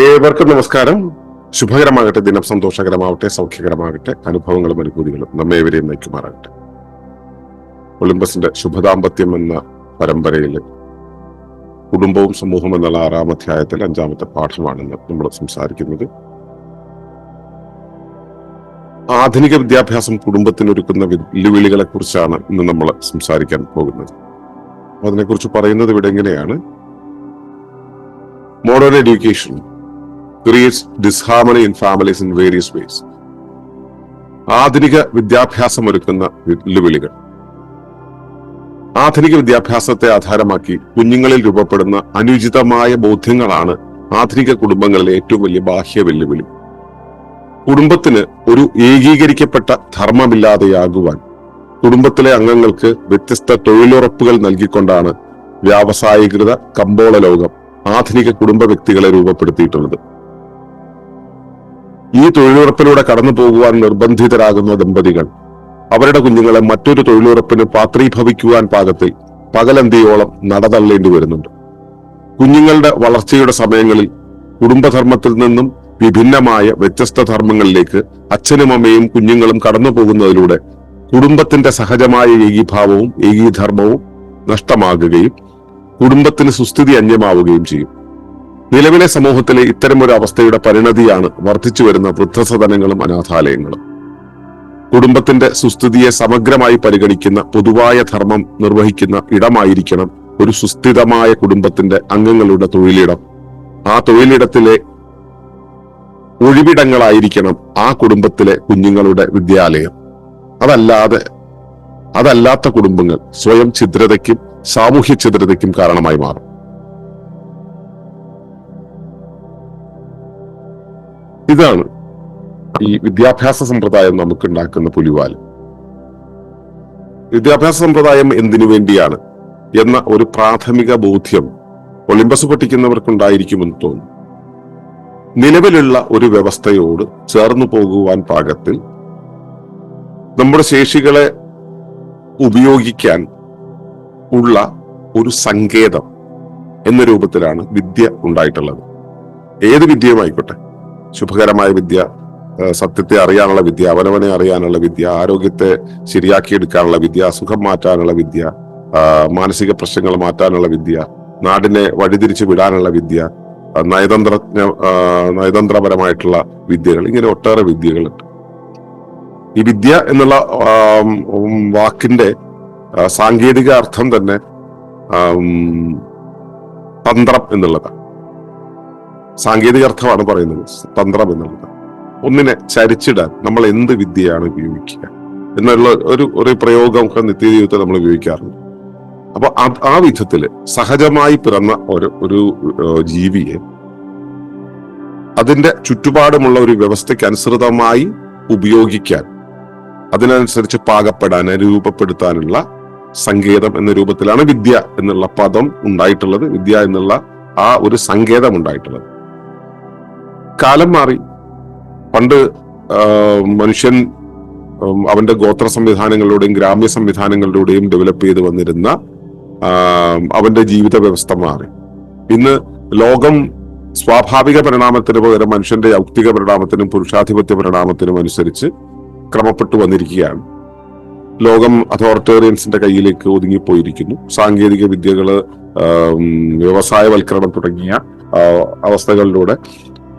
ഏവർക്കും നമസ്കാരം. ശുഭകരമാകട്ടെ ദിനം സന്തോഷകരമാവട്ടെ സൗഖ്യകരമാകട്ടെ അനുഭവങ്ങളും അനുഭൂതികളും നമ്മെ ഇവരെയും നയിക്കുമാറാകട്ടെ. ഒളിമ്പസിന്റെ ശുഭദാമ്പത്യം എന്ന പരമ്പരയിൽ കുടുംബവും സമൂഹവും എന്നുള്ള ആറാം അധ്യായത്തിൽ അഞ്ചാമത്തെ പാഠമാണെന്ന് നമ്മൾ സംസാരിക്കുന്നത്. ആധുനിക വിദ്യാഭ്യാസം കുടുംബത്തിനൊരുക്കുന്ന വെല്ലുവിളികളെ കുറിച്ചാണ് ഇന്ന് നമ്മൾ സംസാരിക്കാൻ പോകുന്നത്. അതിനെക്കുറിച്ച് പറയുന്നത് ഇവിടെ എങ്ങനെയാണ്? Modern education creates disharmony in families in various ways ആധുനിക വിദ്യാഭ്യാസം ഒരുക്കുന്ന വെല്ലുവിളികൾ. ആധുനിക വിദ്യാഭ്യാസത്തെ ആധാരമാക്കി കുഞ്ഞുങ്ങളിൽ രൂപപ്പെടുന്ന അനുചിതമായ ബോധ്യങ്ങളാണ് ആധുനിക കുടുംബങ്ങളിലെ ഏറ്റവും വലിയ ബാഹ്യ വെല്ലുവിളി. കുടുംബത്തിന് ഒരു ഏകീകരിക്കപ്പെട്ട ധർമ്മമില്ലാതെയാകുവാൻ കുടുംബത്തിലെ അംഗങ്ങൾക്ക് വ്യത്യസ്ത തൊഴിലുറപ്പുകൾ നൽകിക്കൊണ്ടാണ് വ്യാവസായികൃത കമ്പോള ലോകം ആധുനിക കുടുംബ വ്യക്തികളെ രൂപപ്പെടുത്തിയിട്ടുള്ളത്. ഈ തൊഴിലുറപ്പിലൂടെ കടന്നു പോകുവാൻ നിർബന്ധിതരാകുന്ന ദമ്പതികൾ. അവരുടെ കുഞ്ഞുങ്ങളെ മറ്റൊരു തൊഴിലുറപ്പിന് പാത്രീഭവിക്കുവാൻ പാകത്തിൽ പകലന്തിയോളം നടതള്ളേണ്ടി വരുന്നുണ്ട്. കുഞ്ഞുങ്ങളുടെ വളർച്ചയുടെ സമയങ്ങളിൽ കുടുംബധർമ്മത്തിൽ നിന്നും വിഭിന്നമായ വ്യത്യസ്ത ധർമ്മങ്ങളിലേക്ക് അച്ഛനും അമ്മയും കുഞ്ഞുങ്ങളും കടന്നു പോകുന്നതിലൂടെ കുടുംബത്തിന്റെ സഹജമായ ഏകീഭാവവും ഏകീധർമ്മവും നഷ്ടമാകുകയും കുടുംബത്തിന് സുസ്ഥിതി അന്യമാവുകയും ചെയ്യും. നിലവിലെ സമൂഹത്തിലെ ഇത്തരമൊരു അവസ്ഥയുടെ പരിണതിയാണ് വർദ്ധിച്ചു വരുന്ന വൃദ്ധസദനങ്ങളും അനാഥാലയങ്ങളും. കുടുംബത്തിന്റെ സുസ്ഥിതിയെ സമഗ്രമായി പരിഗണിക്കുന്ന പൊതുവായ ധർമ്മം നിർവഹിക്കുന്ന ഇടമായിരിക്കണം ഒരു സുസ്ഥിതമായ കുടുംബത്തിന്റെ അംഗങ്ങളുടെ തൊഴിലിടം. ആ തൊഴിലിടത്തിലെ ഒഴിവിടങ്ങളായിരിക്കണം ആ കുടുംബത്തിലെ കുഞ്ഞുങ്ങളുടെ വിദ്യാലയം. അതല്ലാതെ അതല്ലാത്ത കുടുംബങ്ങൾ സ്വയം ഛിദ്രതയ്ക്കും സാമൂഹ്യ ഛിദ്രതയ്ക്കും കാരണമായി മാറും. ഇതാണ് ഈ വിദ്യാഭ്യാസ സമ്പ്രദായം നമുക്ക് ഉണ്ടാക്കുന്ന പുലിവാൽ വിദ്യാഭ്യാസ സമ്പ്രദായം എന്തിനു വേണ്ടിയാണ് എന്ന ഒരു പ്രാഥമിക ബോധ്യം ഒളിമ്പസ് പഠിക്കുന്നവർക്കുണ്ടായിരിക്കുമെന്ന് തോന്നുന്നു. നിലവിലുള്ള ഒരു വ്യവസ്ഥയോട് ചേർന്നു പോകുവാൻ പാകത്തിൽ നമ്മുടെ ശേഷികളെ ഉപയോഗിക്കാൻ ഉള്ള ഒരു സങ്കേതം എന്ന രൂപത്തിലാണ് വിദ്യ ഉണ്ടായിട്ടുള്ളത്. ഏത് വിദ്യയുമായിക്കോട്ടെ ശുഭകരമായ വിദ്യ സത്യത്തെ അറിയാനുള്ള വിദ്യ അവനവനെ അറിയാനുള്ള വിദ്യ ആരോഗ്യത്തെ ശരിയാക്കിയെടുക്കാനുള്ള വിദ്യ അസുഖം മാറ്റാനുള്ള വിദ്യ മാനസിക പ്രശ്നങ്ങൾ മാറ്റാനുള്ള വിദ്യ നാടിനെ വഴിതിരിച്ചു വിടാനുള്ള വിദ്യ നയതന്ത്രജ്ഞ നയതന്ത്രപരമായിട്ടുള്ള വിദ്യകൾ ഇങ്ങനെ ഒട്ടേറെ വിദ്യകളുണ്ട്. ഈ വിദ്യ എന്നുള്ള വാക്കിന്റെ സാങ്കേതിക അർത്ഥം തന്നെ തന്ത്രം എന്നുള്ളതാണ്. സാങ്കേതിക അർത്ഥമാണ് പറയുന്നത് തന്ത്രം എന്നുള്ളത്. ഒന്നിനെ ചരിച്ചിടാൻ നമ്മൾ എന്ത് വിദ്യയാണ് ഉപയോഗിക്കുക? എന്നുള്ള ഒരു ഒരു പ്രയോഗം ഒക്കെ നിത്യജീവിതത്തിൽ നമ്മൾ ഉപയോഗിക്കാറുണ്ട്. അപ്പൊ ആ വിധത്തിൽ സഹജമായി പിറന്ന ഒരു ഒരു ജീവിയെ അതിന്റെ ചുറ്റുപാടുമുള്ള ഒരു വ്യവസ്ഥയ്ക്ക് അനുസൃതമായി ഉപയോഗിക്കാൻ അതിനനുസരിച്ച് പാകപ്പെടാൻ രൂപപ്പെടുത്താനുള്ള സങ്കേതം എന്ന രൂപത്തിലാണ് വിദ്യ എന്നുള്ള പദം ഉണ്ടായിട്ടുള്ളത്. വിദ്യ എന്നുള്ള ആ ഒരു സങ്കേതം ഉണ്ടായിട്ടുള്ളത്. കാലം മാറി. പണ്ട് മനുഷ്യൻ അവന്റെ ഗോത്ര സംവിധാനങ്ങളിലൂടെയും ഗ്രാമ്യ സംവിധാനങ്ങളിലൂടെയും ഡെവലപ്പ് ചെയ്ത് വന്നിരുന്ന അവന്റെ ജീവിത വ്യവസ്ഥ മാറി. ഇന്ന് ലോകം സ്വാഭാവിക പരിണാമത്തിന് പകരം മനുഷ്യന്റെ യൗക്തിക പരിണാമത്തിനും പുരുഷാധിപത്യ പരിണാമത്തിനും അനുസരിച്ച് ക്രമപ്പെട്ടു വന്നിരിക്കുകയാണ്. ലോകം അതോറിറ്റേറിയൻസിന്റെ കയ്യിലേക്ക് ഒതുങ്ങിപ്പോയിരിക്കുന്നു. സാങ്കേതിക വിദ്യകൾ വ്യവസായവൽക്കരണം തുടങ്ങിയ അവസ്ഥകളിലൂടെ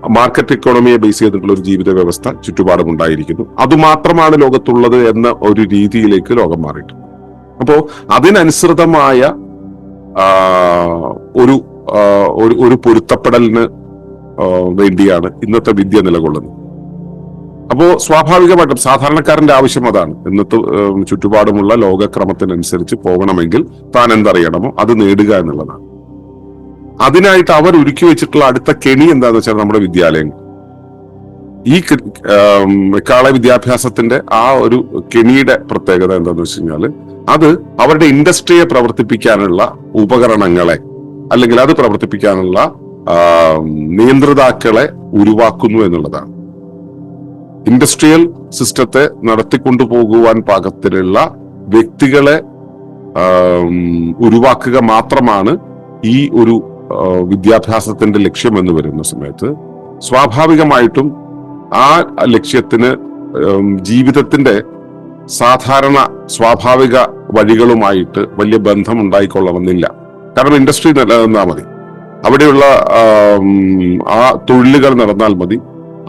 മാർക്കറ്റ് ഇക്കോണമിയെ ബേസ് ചെയ്തിട്ടുള്ള ഒരു ജീവിത വ്യവസ്ഥ ചുറ്റുപാടും ഉണ്ടായിരിക്കുന്നു. അതുമാത്രമാണ് ലോകത്തുള്ളത് എന്ന ഒരു രീതിയിലേക്ക് ലോകം മാറിയിട്ടുണ്ട് അപ്പോ അതിനനുസൃതമായ ഒരു ഒരു ഒരു പൊരുത്തപ്പെടലിന് വേണ്ടിയാണ് ഇന്നത്തെ വിദ്യ നിലകൊള്ളുന്നത്. അപ്പോ സ്വാഭാവികമായിട്ടും സാധാരണക്കാരന്റെ ആവശ്യം അതാണ്. ഇന്നത്തെ ചുറ്റുപാടുമുള്ള ലോകക്രമത്തിനനുസരിച്ച് പോകണമെങ്കിൽ താൻ എന്തറിയണമോ അത് നേടുക എന്നുള്ളതാണ്. അതിനായിട്ട് അവർ ഒരുക്കി വെച്ചിട്ടുള്ള അടുത്ത കെണി എന്താന്ന് വെച്ചാൽ നമ്മുടെ വിദ്യാലയങ്ങൾ ഈ കാള വിദ്യാഭ്യാസത്തിന്റെ ആ ഒരു കെണിയുടെ പ്രത്യേകത എന്താന്ന് വെച്ച് കഴിഞ്ഞാൽ അത് അവരുടെ ഇൻഡസ്ട്രിയെ പ്രവർത്തിപ്പിക്കാനുള്ള ഉപകരണങ്ങളെ അല്ലെങ്കിൽ അത് പ്രവർത്തിപ്പിക്കാനുള്ള നിയന്ത്രിതാക്കളെ ഉരുവാക്കുന്നു എന്നുള്ളതാണ്. ഇൻഡസ്ട്രിയൽ സിസ്റ്റത്തെ നടത്തിക്കൊണ്ടു പോകുവാൻ പാകത്തിലുള്ള വ്യക്തികളെ ഉരുവാക്കുക മാത്രമാണ് ഈ ഒരു വിദ്യാഭ്യാസത്തിന്റെ ലക്ഷ്യം എന്ന് വരുന്ന സമയത്ത് സ്വാഭാവികമായിട്ടും ആ ലക്ഷ്യത്തിന് ജീവിതത്തിന്റെ സാധാരണ സ്വാഭാവിക വഴികളുമായിട്ട് വലിയ ബന്ധം ഉണ്ടായിക്കൊള്ളണമെന്നില്ല കാരണം ഇൻഡസ്ട്രി നിലനിന്നാൽ മതി. അവിടെയുള്ള ആ തൊഴിലുകൾ നടന്നാൽ മതി.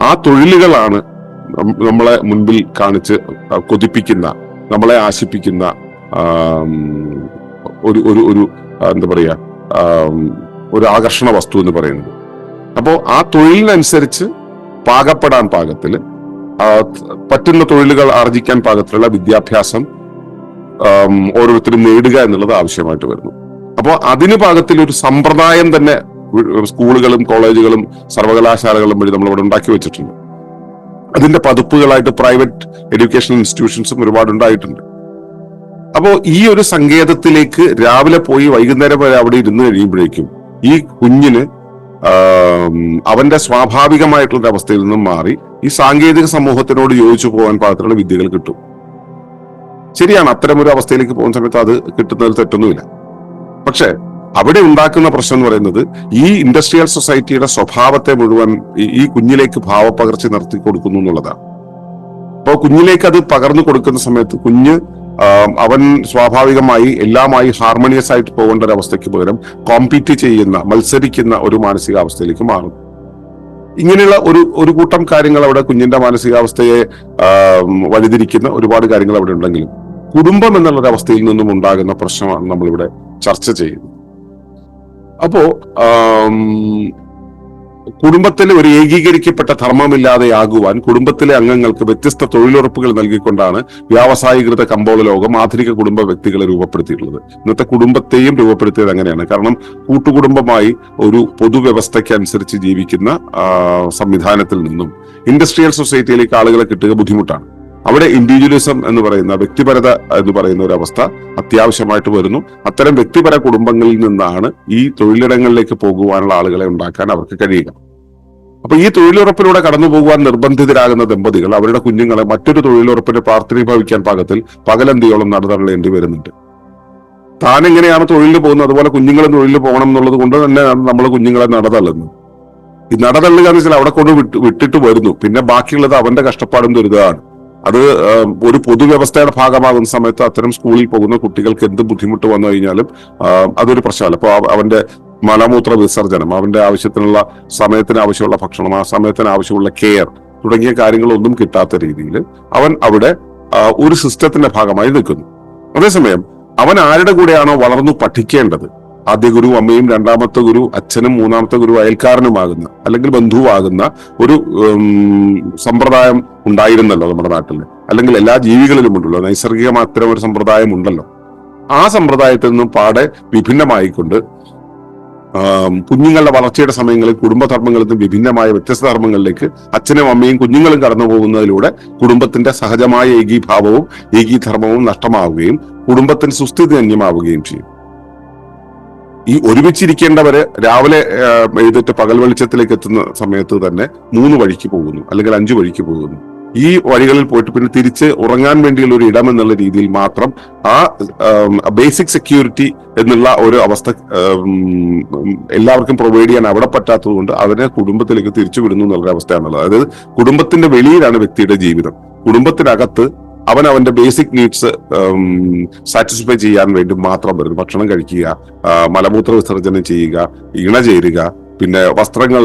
ആ തൊഴിലുകളാണ് നമ്മളെ മുൻപിൽ കാണിച്ച് കൊതിപ്പിക്കുന്ന നമ്മളെ ആശിപ്പിക്കുന്ന ഒരു ഒരു ഒരു എന്താ പറയാ ആം, ഒരു ആകർഷണ വസ്തു എന്ന് പറയുന്നത്. അപ്പോൾ ആ തൊഴിലിനനുസരിച്ച് പാകപ്പെടാൻ പാകത്തിൽ പറ്റുന്ന തൊഴിലുകൾ ആർജിക്കാൻ പാകത്തിലുള്ള വിദ്യാഭ്യാസം ഓരോരുത്തരും നേടുക എന്നുള്ളത് ആവശ്യമായിട്ട് വരുന്നു. അപ്പോൾ അതിന് പാകത്തിൽ ഒരു സമ്പ്രദായം തന്നെ സ്കൂളുകളും കോളേജുകളും സർവകലാശാലകളും വഴി നമ്മൾ ഇവിടെ ഉണ്ടാക്കി വെച്ചിട്ടുണ്ട്. അതിന്റെ പതിപ്പുകളായിട്ട് പ്രൈവറ്റ് എഡ്യൂക്കേഷൻ ഇൻസ്റ്റിറ്റ്യൂഷൻസും ഒരുപാട് ഉണ്ടായിട്ടുണ്ട്. അപ്പോൾ ഈ ഒരു സങ്കേതത്തിലേക്ക് രാവിലെ പോയി വൈകുന്നേരം വരെ അവിടെ ഇരുന്ന് കഴിയുമ്പോഴേക്കും ഈ കുഞ്ഞിന് അവന്റെ സ്വാഭാവികമായിട്ടുള്ള അവസ്ഥയിൽ നിന്നും മാറി ഈ സാങ്കേതിക സമൂഹത്തിനോട് യോജിച്ചു പോകാൻ പാകത്തിലുള്ള വിദ്യകൾ കിട്ടും. ശരിയാണ് അത്തരം ഒരു അവസ്ഥയിലേക്ക് പോകുന്ന സമയത്ത് അത് കിട്ടുന്നതിൽ തെറ്റൊന്നുമില്ല. പക്ഷെ അവിടെ ഉണ്ടാക്കുന്ന പ്രശ്നം എന്ന് പറയുന്നത് ഈ ഇൻഡസ്ട്രിയൽ സൊസൈറ്റിയുടെ സ്വഭാവത്തെ മുഴുവൻ ഈ- കുഞ്ഞിലേക്ക് ഭാവപകർച്ച നടത്തി കൊടുക്കുന്നു എന്നുള്ളതാണ്. അപ്പോൾ കുഞ്ഞിലേക്ക് അത് പകർന്നു കൊടുക്കുന്ന സമയത്ത് കുഞ്ഞ് അവൻ സ്വാഭാവികമായി എല്ലാമായി ഹാർമോണിയസ് ആയിട്ട് പോകേണ്ട ഒരു അവസ്ഥയ്ക്ക് പകരം കോമ്പീറ്റ് ചെയ്യുന്ന മത്സരിക്കുന്ന ഒരു മാനസികാവസ്ഥയിലേക്ക് മാറും. ഇങ്ങനെയുള്ള ഒരു ഒരു കൂട്ടം കാര്യങ്ങൾ അവിടെ കുഞ്ഞിന്റെ മാനസികാവസ്ഥയെ വഴിതിരിക്കുന്ന ഒരുപാട് കാര്യങ്ങൾ അവിടെ ഉണ്ടെങ്കിലും കുടുംബം എന്നുള്ള അവസ്ഥയിൽ നിന്നും ഉണ്ടാകുന്ന പ്രശ്നമാണ് നമ്മളിവിടെ ചർച്ച ചെയ്യുന്നത്. അപ്പോ കുടുംബത്തിൽ ഒരു ഏകീകരിക്കപ്പെട്ട ധർമ്മമില്ലാതെയാകുവാൻ കുടുംബത്തിലെ അംഗങ്ങൾക്ക് വ്യത്യസ്ത തൊഴിലുറപ്പുകൾ നൽകിക്കൊണ്ടാണ് വ്യാവസായികൃത കമ്പോള ലോകം ആധുനിക കുടുംബ വ്യക്തികളെ രൂപപ്പെടുത്തിയിട്ടുള്ളത്. ഇന്നത്തെ കുടുംബത്തെയും രൂപപ്പെടുത്തിയത് അങ്ങനെയാണ്. കാരണം കൂട്ടുകുടുംബമായി ഒരു പൊതുവ്യവസ്ഥയ്ക്ക് അനുസരിച്ച് ജീവിക്കുന്ന സംവിധാനത്തിൽ നിന്നും. ഇൻഡസ്ട്രിയൽ സൊസൈറ്റിയിലേക്ക് ആളുകളെ കിട്ടുക ബുദ്ധിമുട്ടാണ്. അവിടെ ഇൻഡിവിജ്വലിസം എന്ന് പറയുന്ന വ്യക്തിപരത എന്ന് പറയുന്ന ഒരു അവസ്ഥ അത്യാവശ്യമായിട്ട് വരുന്നു. അത്തരം വ്യക്തിപര കുടുംബങ്ങളിൽ നിന്നാണ് ഈ തൊഴിലിടങ്ങളിലേക്ക് പോകുവാനുള്ള ആളുകളെ ഉണ്ടാക്കാൻ അവർക്ക് കഴിയുക. അപ്പൊ ഈ തൊഴിലുറപ്പിലൂടെ കടന്നു പോകുവാൻ നിർബന്ധിതരാകുന്ന ദമ്പതികൾ അവരുടെ കുഞ്ഞുങ്ങളെ മറ്റൊരു തൊഴിലുറപ്പിന് പ്രാർത്ഥനീഭവിക്കാൻ പാകത്തിൽ പകലന്തിയോളം നടതള്ളേണ്ടി വരുന്നുണ്ട്. താൻ എങ്ങനെയാണ് തൊഴിലിൽ പോകുന്നത്? അതുപോലെ കുഞ്ഞുങ്ങളെ തൊഴിലിൽ പോകണം എന്നുള്ളത് കൊണ്ട് തന്നെയാണ് നമ്മൾ കുഞ്ഞുങ്ങളെ നടതള്ളുന്നത് ഈ നടതള്ളുക എന്ന് വെച്ചാൽ അവിടെ കൊണ്ട് വിട്ട് വിട്ടിട്ട് വരുന്നു. പിന്നെ ബാക്കിയുള്ളത് അവന്റെ കഷ്ടപ്പാടും ദുരിതമാണ്. അത് ഒരു പൊതുവ്യവസ്ഥയുടെ ഭാഗമാകുന്ന സമയത്ത് അത്തരം സ്കൂളിൽ പോകുന്ന കുട്ടികൾക്ക് എന്ത് ബുദ്ധിമുട്ട് വന്നു കഴിഞ്ഞാലും അതൊരു പ്രശ്നമല്ല. അപ്പോൾ അവന്റെ മലമൂത്ര വിസർജനം അവന്റെ ആവശ്യത്തിനുള്ള സമയത്തിന് ആവശ്യമുള്ള ഭക്ഷണം ആ സമയത്തിന് ആവശ്യമുള്ള കെയർ തുടങ്ങിയ കാര്യങ്ങളൊന്നും കിട്ടാത്ത രീതിയിൽ അവൻ അവിടെ ഒരു സിസ്റ്റത്തിന്റെ ഭാഗമായി നിൽക്കുന്നു. അതേസമയം അവൻ ആരുടെ കൂടെയാണോ വളർന്നു പഠിക്കേണ്ടത്? ആദ്യ ഗുരു അമ്മയും രണ്ടാമത്തെ ഗുരു അച്ഛനും മൂന്നാമത്തെ ഗുരു അയൽക്കാരനുമാകുന്ന അല്ലെങ്കിൽ ബന്ധുവാകുന്ന ഒരു സമ്പ്രദായം ഉണ്ടായിരുന്നല്ലോ നമ്മുടെ നാട്ടിൽ. അല്ലെങ്കിൽ എല്ലാ ജീവികളിലും ഉണ്ടല്ലോ. നൈസർഗികമായ അത്തരം ഒരു സമ്പ്രദായം ഉണ്ടല്ലോ. ആ സമ്പ്രദായത്തിൽ നിന്നും പാടെ വിഭിന്നമായിക്കൊണ്ട് കുഞ്ഞുങ്ങളുടെ വളർച്ചയുടെ സമയങ്ങളിൽ കുടുംബധർമ്മങ്ങളിൽ നിന്നും വിഭിന്നമായ വ്യത്യസ്ത ധർമ്മങ്ങളിലേക്ക് അച്ഛനും അമ്മയും കുഞ്ഞുങ്ങളും കടന്നു പോകുന്നതിലൂടെ കുടുംബത്തിന്റെ സഹജമായ ഏകീഭാവവും ഏകീധർമ്മവും നഷ്ടമാവുകയും കുടുംബത്തിന് സുസ്ഥിതി അന്യമാവുകയും ചെയ്യും. ഈ ഒരുമിച്ചിരിക്കേണ്ടവരെ രാവിലെ എഴുതിട്ട് പകൽ വെളിച്ചത്തിലേക്ക് എത്തുന്ന സമയത്ത് തന്നെ മൂന്ന് വഴിക്ക് പോകുന്നു അല്ലെങ്കിൽ അഞ്ചു വഴിക്ക് പോകുന്നു. ഈ വഴികളിൽ പോയിട്ട് പിന്നെ തിരിച്ച് ഉറങ്ങാൻ വേണ്ടിയുള്ള ഒരു ഇടം എന്നുള്ള രീതിയിൽ മാത്രം ആ ബേസിക് സെക്യൂരിറ്റി എന്നുള്ള ഒരു അവസ്ഥ എല്ലാവർക്കും പ്രൊവൈഡ് ചെയ്യാൻ അവിടെ പറ്റാത്തത് കൊണ്ട് അവരെ കുടുംബത്തിലേക്ക് തിരിച്ചു വിടുന്നു എന്നുള്ള അവസ്ഥയാണുള്ളത് അതായത് കുടുംബത്തിന്റെ വെളിയിലാണ് വ്യക്തിയുടെ ജീവിതം. കുടുംബത്തിനകത്ത് അവൻ അവന്റെ ബേസിക് നീഡ്സ് സാറ്റിസ്ഫൈ ചെയ്യാൻ വേണ്ടി മാത്രം വരുന്നു. ഭക്ഷണം കഴിക്കുക മലമൂത്ര വിസർജനം ചെയ്യുക ഇണ ചേരുക പിന്നെ വസ്ത്രങ്ങൾ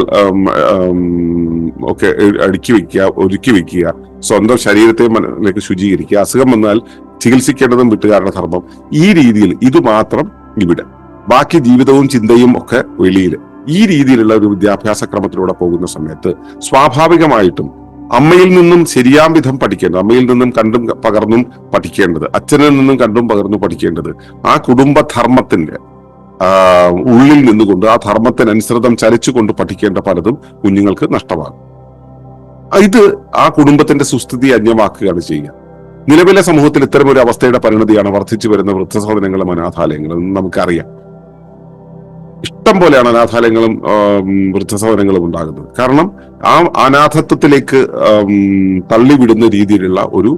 ഒക്കെ അടുക്കി വെക്കുക ഒരുക്കി വെക്കുക സ്വന്തം ശരീരത്തെ മനസ്സിലേക്ക് ശുചീകരിക്കുക അസുഖം വന്നാൽ ചികിത്സിക്കേണ്ടതും വീട്ടുകാരുടെ ധർമ്മം. ഈ രീതിയിൽ ഇത് മാത്രം ഇവിടെ. ബാക്കി ജീവിതവും ചിന്തയും ഒക്കെ വെളിയിൽ. ഈ രീതിയിലുള്ള ഒരു വിദ്യാഭ്യാസ ക്രമത്തിലൂടെ പോകുന്ന സമയത്ത് സ്വാഭാവികമായിട്ടും അമ്മയിൽ നിന്നും ശരിയാം വിധം പഠിക്കേണ്ടത് അമ്മയിൽ നിന്നും കണ്ടും പകർന്നും പഠിക്കേണ്ടത് അച്ഛനിൽ നിന്നും കണ്ടും പകർന്നു പഠിക്കേണ്ടത് ആ കുടുംബധർമ്മത്തിന്റെ ഉള്ളിൽ നിന്നുകൊണ്ട് ആ ധർമ്മത്തിനനുസൃതം ചലിച്ചുകൊണ്ട് പഠിക്കേണ്ട പലതും കുഞ്ഞുങ്ങൾക്ക് നഷ്ടമാകും. ഇത് ആ കുടുംബത്തിന്റെ സുസ്ഥിതി അന്യമാക്കുകയാണ് ചെയ്യുക. നിലവിലെ സമൂഹത്തിൽ ഇത്തരം ഒരു അവസ്ഥയുടെ പരിണതിയാണ് വർദ്ധിച്ചു വരുന്ന വൃദ്ധസദനങ്ങളും അനാഥാലയങ്ങളും നമുക്കറിയാം. ഇഷ്ടം പോലെയാണ് അനാഥാലയങ്ങളും വൃദ്ധസദനങ്ങളും ഉണ്ടാകുന്നത്. കാരണം ആ അനാഥത്വത്തിലേക്ക് തള്ളിവിടുന്ന രീതിയിലുള്ള ഒരു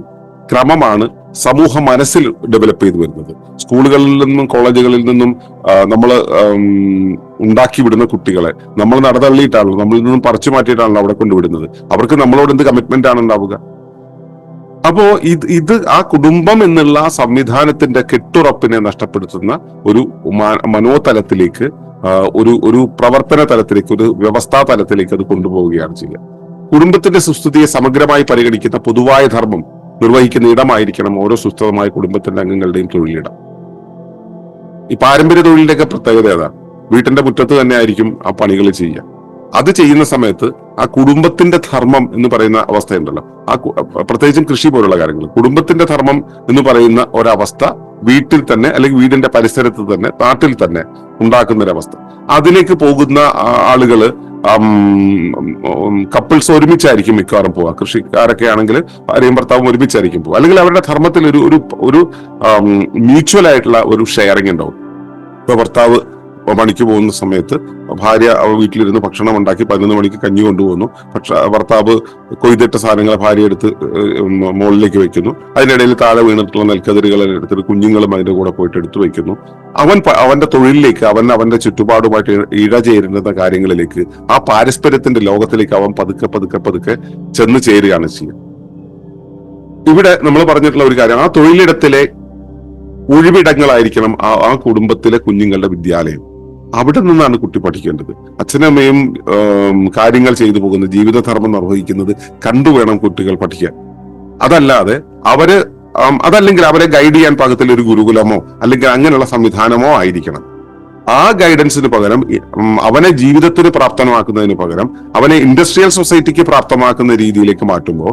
ക്രമമാണ് സമൂഹ മനസ്സിൽ ഡെവലപ്പ് ചെയ്തു വരുന്നത്. സ്കൂളുകളിൽ നിന്നും കോളേജുകളിൽ നിന്നും നമ്മൾ ഉണ്ടാക്കി വിടുന്ന കുട്ടികളെ നമ്മൾ നടതള്ളിയിട്ടാണല്ലോ നമ്മളിൽ നിന്നും പറിച്ചു മാറ്റിയിട്ടാണല്ലോ അവിടെ കൊണ്ടുവിടുന്നത്. അവർക്ക് നമ്മളോട് എന്ത് കമ്മിറ്റ്മെന്റ് ആണ് ഉണ്ടാവുക അപ്പോ ഇത് ഇത് ആ കുടുംബം എന്നുള്ള സംവിധാനത്തിന്റെ കെട്ടുറപ്പിനെ നഷ്ടപ്പെടുത്തുന്ന ഒരു മനോതലത്തിലേക്ക് ഒരു ഒരു പ്രവർത്തന തലത്തിലേക്ക് ഒരു വ്യവസ്ഥാ തലത്തിലേക്ക് അത് കൊണ്ടുപോവുകയാണ് ചെയ്യുക. കുടുംബത്തിന്റെ സുസ്ഥിതിയെ സമഗ്രമായി പരിഗണിക്കുന്ന പൊതുവായ ധർമ്മം നിർവഹിക്കുന്ന ഇടമായിരിക്കണം ഓരോ സുസ്ഥിതമായ കുടുംബത്തിന്റെ അംഗങ്ങളുടെയും തൊഴിലിടം. ഈ പാരമ്പര്യ തൊഴിലിന്റെയൊക്കെ പ്രത്യേകത ഏതാണ്? വീട്ടിന്റെ മുറ്റത്ത് തന്നെ ആയിരിക്കും ആ പണികൾ ചെയ്യുക. അത് ചെയ്യുന്ന സമയത്ത് ആ കുടുംബത്തിന്റെ ധർമ്മം എന്ന് പറയുന്ന അവസ്ഥയുണ്ടല്ലോ. ആ പ്രത്യേകിച്ചും കൃഷി പോലുള്ള കാര്യങ്ങൾ. കുടുംബത്തിന്റെ ധർമ്മം എന്ന് പറയുന്ന ഒരവസ്ഥ വീട്ടിൽ തന്നെ അല്ലെങ്കിൽ വീടിന്റെ പരിസരത്ത് തന്നെ നാട്ടിൽ തന്നെ ഉണ്ടാക്കുന്ന ഒരവസ്ഥ അതിലേക്ക് പോകുന്ന ആളുകൾ കപ്പിൾസ് ഒരുമിച്ചായിരിക്കും മിക്കവാറും പോവുക. കൃഷിക്കാരൊക്കെ ആണെങ്കിൽ ഭാര്യയും ഭർത്താവും ഒരുമിച്ചായിരിക്കും പോവുക. അല്ലെങ്കിൽ അവരുടെ ധർമ്മത്തിൽ ഒരു ഒരു ഒരു മ്യൂച്വൽ ആയിട്ടുള്ള ഒരു ഷെയറിംഗ് ഉണ്ടാവും. ഇപ്പൊ ഭർത്താവ് പണിക്ക് പോകുന്ന സമയത്ത് ഭാര്യ അവ വീട്ടിലിരുന്ന് ഭക്ഷണം ഉണ്ടാക്കി പതിനൊന്ന് മണിക്ക് കഞ്ഞി കൊണ്ടുപോകുന്നു. പക്ഷെ ഭർത്താവ് കൊയ്തിട്ട സാധനങ്ങൾ ഭാര്യ എടുത്ത് മുകളിലേക്ക് വെക്കുന്നു. അതിനിടയിൽ താഴെ വീണിട്ടുള്ള നെൽക്കതിരുകളെല്ലാം എടുത്തിട്ട് കുഞ്ഞുങ്ങളും അതിന്റെ കൂടെ പോയിട്ട് എടുത്തു വെക്കുന്നു. അവൻ അവന്റെ തൊഴിലിലേക്ക് അവൻ അവന്റെ ചുറ്റുപാടുമായിട്ട് ഇഴചേരുന്ന കാര്യങ്ങളിലേക്ക് ആ പാരസ്പര്യത്തിന്റെ ലോകത്തിലേക്ക് അവൻ പതുക്കെ പതുക്കെ പതുക്കെ ചെന്ന് ചേരുകയാണ് ചെയ്യുക ഇവിടെ നമ്മൾ പറഞ്ഞിട്ടുള്ള ഒരു കാര്യം ആ തൊഴിലിടത്തിലെ ഒഴിവിടങ്ങളായിരിക്കണം ആ ആ കുടുംബത്തിലെ കുഞ്ഞുങ്ങളുടെ വിദ്യാലയം. അവിടെ നിന്നാണ് കുട്ടി പഠിക്കേണ്ടത്. അച്ഛനമ്മയും കാര്യങ്ങൾ ചെയ്തു പോകുന്ന ജീവിതധർമ്മം നിർവഹിക്കുന്നത് കണ്ടു വേണം കുട്ടികൾ പഠിക്കാൻ. അതല്ലാതെ അവർ അതല്ലെങ്കിൽ അവരെ ഗൈഡ് ചെയ്യാൻ പാകത്തിൽ ഒരു ഗുരുകുലമോ അല്ലെങ്കിൽ അങ്ങനെയുള്ള സംവിധാനമോ ആയിരിക്കണം. ആ ഗൈഡൻസിന് പകരം അവനെ ജീവിതത്തിന് പ്രാപ്തമാക്കുന്നതിന് പകരം അവനെ ഇൻഡസ്ട്രിയൽ സൊസൈറ്റിക്ക് പ്രാപ്തമാക്കുന്ന രീതിയിലേക്ക് മാറ്റുമ്പോൾ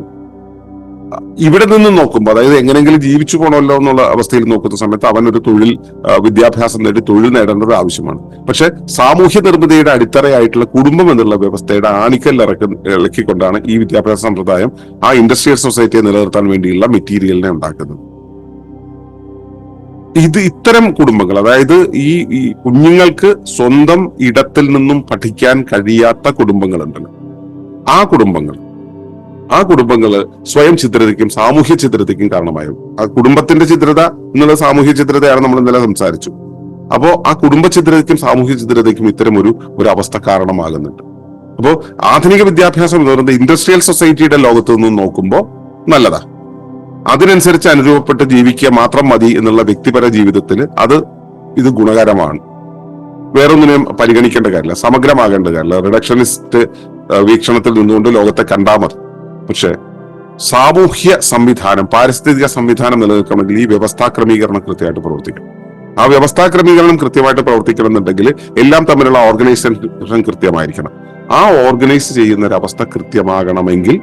ഇവിടെ നിന്ന് നോക്കുമ്പോൾ അതായത് എങ്ങനെയെങ്കിലും ജീവിച്ചു പോകണമല്ലോ എന്നുള്ള അവസ്ഥയിൽ നോക്കുന്ന സമയത്ത് അവനൊരു തൊഴിൽ വിദ്യാഭ്യാസം നേടി തൊഴിൽ നേടേണ്ടത് ആവശ്യമാണ്. പക്ഷെ സാമൂഹ്യ നിർമ്മിതിയുടെ അടിത്തറയായിട്ടുള്ള കുടുംബം എന്നുള്ള വ്യവസ്ഥയുടെ ആണിക്കൽ ഇളക്കിക്കൊണ്ടാണ് ഈ വിദ്യാഭ്യാസ സമ്പ്രദായം ആ ഇൻഡസ്ട്രിയൽ സൊസൈറ്റിയെ നിലനിർത്താൻ വേണ്ടിയുള്ള മെറ്റീരിയലിനെ ഉണ്ടാക്കുന്നത്. ഇത് ഇത്തരം കുടുംബങ്ങൾ അതായത് ഈ ഈ കുഞ്ഞുങ്ങൾക്ക് സ്വന്തം ഇടത്തിൽ നിന്നും പഠിക്കാൻ കഴിയാത്ത കുടുംബങ്ങളുണ്ടല്ലോ. ആ കുടുംബങ്ങൾ ആ കുടുംബങ്ങൾ സ്വയം ചിത്രതയ്ക്കും സാമൂഹ്യ ചിത്രതയ്ക്കും കാരണമായും? ആ കുടുംബത്തിന്റെ ചിത്രത എന്നുള്ള സാമൂഹ്യ ചിത്രതയാണ് നമ്മൾ ഇന്നലെ സംസാരിച്ചു. അപ്പോൾ ആ കുടുംബ ചിത്രതയ്ക്കും സാമൂഹ്യ ചിത്രതയ്ക്കും ഇത്തരം ഒരു ഒരു അവസ്ഥ കാരണമാകുന്നുണ്ട്. അപ്പോൾ ആധുനിക വിദ്യാഭ്യാസം എന്ന് പറയുന്നത് ഇൻഡസ്ട്രിയൽ സൊസൈറ്റിയുടെ ലോകത്ത് നിന്ന് നോക്കുമ്പോൾ നല്ലതാ. അതിനനുസരിച്ച് അനുരൂപപ്പെട്ട് ജീവിക്കുക മാത്രം മതി എന്നുള്ള വ്യക്തിപര ജീവിതത്തിൽ അത് ഇത് ഗുണകരമാണ്. വേറൊന്നിനെയും പരിഗണിക്കേണ്ട കാര്യമില്ല. സമഗ്രമാകേണ്ട കാര്യമില്ല. റിഡക്ഷനിസ്റ്റ് വീക്ഷണത്തിൽ നിന്നുകൊണ്ട് ലോകത്തെ കണ്ടാ മതി. പക്ഷെ സാമൂഹ്യ സംവിധാനം പാരിസ്ഥിതിക സംവിധാനം നിലനിൽക്കണമെങ്കിൽ ഈ വ്യവസ്ഥാ ക്രമീകരണം കൃത്യമായിട്ട് പ്രവർത്തിക്കണം ആ വ്യവസ്ഥാ ക്രമീകരണം കൃത്യമായിട്ട് പ്രവർത്തിക്കണം എന്നുണ്ടെങ്കിൽ എല്ലാം തമ്മിലുള്ള ഓർഗനൈസേഷൻ കൃത്യമായിരിക്കണം. ആ ഓർഗനൈസ് ചെയ്യുന്ന ഒരു അവസ്ഥ കൃത്യമാകണമെങ്കിൽ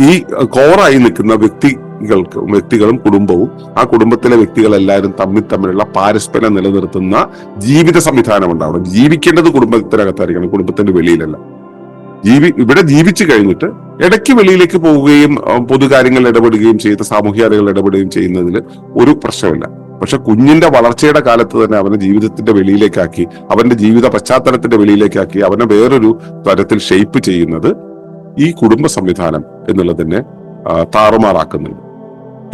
ഈ കോറായി നിൽക്കുന്ന വ്യക്തികൾക്ക് വ്യക്തികളും കുടുംബവും ആ കുടുംബത്തിലെ വ്യക്തികളെല്ലാവരും തമ്മിൽ തമ്മിലുള്ള പാരസ്പരം നിലനിർത്തുന്ന ജീവിത സംവിധാനം ഉണ്ടാവണം. ജീവിക്കേണ്ടത് കുടുംബത്തിനകത്തായിരിക്കണം കുടുംബത്തിന്റെ വെളിയിലല്ല. ജീവി ഇവിടെ ജീവിച്ചു കഴിഞ്ഞിട്ട് ഇടയ്ക്ക് വെളിയിലേക്ക് പോവുകയും പൊതുകാര്യങ്ങളിൽ ഇടപെടുകയും ചെയ്ത സാമൂഹ്യാദികൾ ഇടപെടുകയും ചെയ്യുന്നതിൽ ഒരു പ്രശ്നമില്ല. പക്ഷെ കുഞ്ഞിന്റെ വളർച്ചയുടെ കാലത്ത് തന്നെ അവനെ ജീവിതത്തിന്റെ വെളിയിലേക്കാക്കി അവന്റെ ജീവിത പശ്ചാത്തലത്തിന്റെ വെളിയിലേക്കാക്കി അവനെ വേറൊരു തരത്തിൽ ഷെയ്പ്പ് ചെയ്യുന്നത് ഈ കുടുംബ സംവിധാനം എന്നുള്ളതിനെ താറുമാറാക്കുന്നുണ്ട്.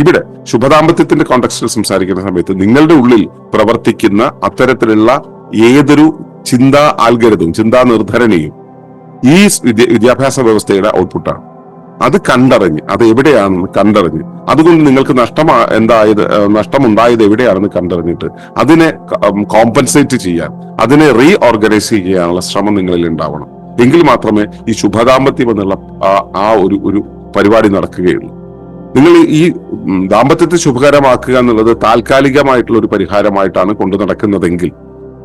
ഇവിടെ ശുഭദാമ്പത്യത്തിന്റെ കോണ്ടക്സ്റ്റിൽ സംസാരിക്കുന്ന സമയത്ത് നിങ്ങളുടെ ഉള്ളിൽ പ്രവർത്തിക്കുന്ന അത്തരത്തിലുള്ള ഏതൊരു ചിന്താ ആൽഗരതും ചിന്താ നിർധരണിയും ഈ വിദ്യ- വിദ്യാഭ്യാസ വ്യവസ്ഥയുടെ ഔട്ട്പുട്ടാണ് അത് കണ്ടറിഞ്ഞ് അത് എവിടെയാണെന്ന് കണ്ടറിഞ്ഞ് അതുകൊണ്ട് നിങ്ങൾക്ക് നഷ്ടമാ എന്തായത് നഷ്ടമുണ്ടായത് എവിടെയാണെന്ന് കണ്ടറിഞ്ഞിട്ട് അതിനെ കോമ്പൻസേറ്റ് ചെയ്യാൻ അതിനെ റീ ഓർഗനൈസ് ചെയ്യാനുള്ള ശ്രമം നിങ്ങളിൽ ഉണ്ടാവണം. എങ്കിൽ മാത്രമേ ഈ ശുഭദാമ്പത്യം എന്നുള്ള ആ- ഒരു ഒരു പരിപാടി നടക്കുകയുള്ളൂ. നിങ്ങൾ ഈ ദാമ്പത്യത്തെ ശുഭകരമാക്കുക എന്നുള്ളത് താൽക്കാലികമായിട്ടുള്ള ഒരു പരിഹാരമായിട്ടാണ് കൊണ്ടു നടക്കുന്നതെങ്കിൽ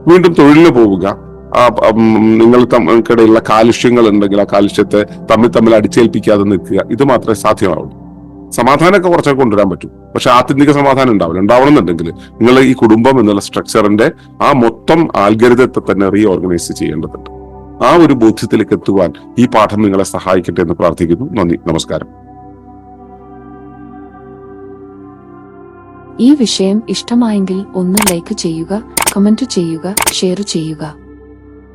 വീണ്ടും തൊഴിലിന് പോവുക നിങ്ങൾ തമ്മിൽക്കിടയിലുള്ള കാലുഷ്യങ്ങൾ ഉണ്ടെങ്കിൽ ആ കാലുഷ്യത്തെ തമ്മിൽ തമ്മിൽ അടിച്ചേൽപ്പിക്കാതെ നിൽക്കുക. ഇത് മാത്രമേ സാധ്യമാവുള്ളൂ. സമാധാനമൊക്കെ കുറച്ചൊക്കെ കൊണ്ടുവരാൻ പറ്റും. പക്ഷെ ആത്യന്തിക സമാധാനം ഉണ്ടാവില്ല. ഉണ്ടാവണമെന്നുണ്ടെങ്കിൽ നിങ്ങൾ ഈ കുടുംബം എന്നുള്ള സ്ട്രക്ചറിന്റെ ആ മൊത്തം ആൽഗരിതത്തെ തന്നെ റീ ഓർഗനൈസ് ചെയ്യേണ്ടതുണ്ട്. ആ ഒരു ബോധ്യത്തിലേക്ക് എത്തുവാൻ ഈ പാഠം നിങ്ങളെ സഹായിക്കട്ടെ എന്ന് പ്രാർത്ഥിക്കുന്നു. നന്ദി. നമസ്കാരം. ഈ വിഷയം ഇഷ്ടമായെങ്കിൽ ഒന്ന് ലൈക്ക് ചെയ്യുക കമന്റ് ചെയ്യുക ഷെയർ ചെയ്യുക.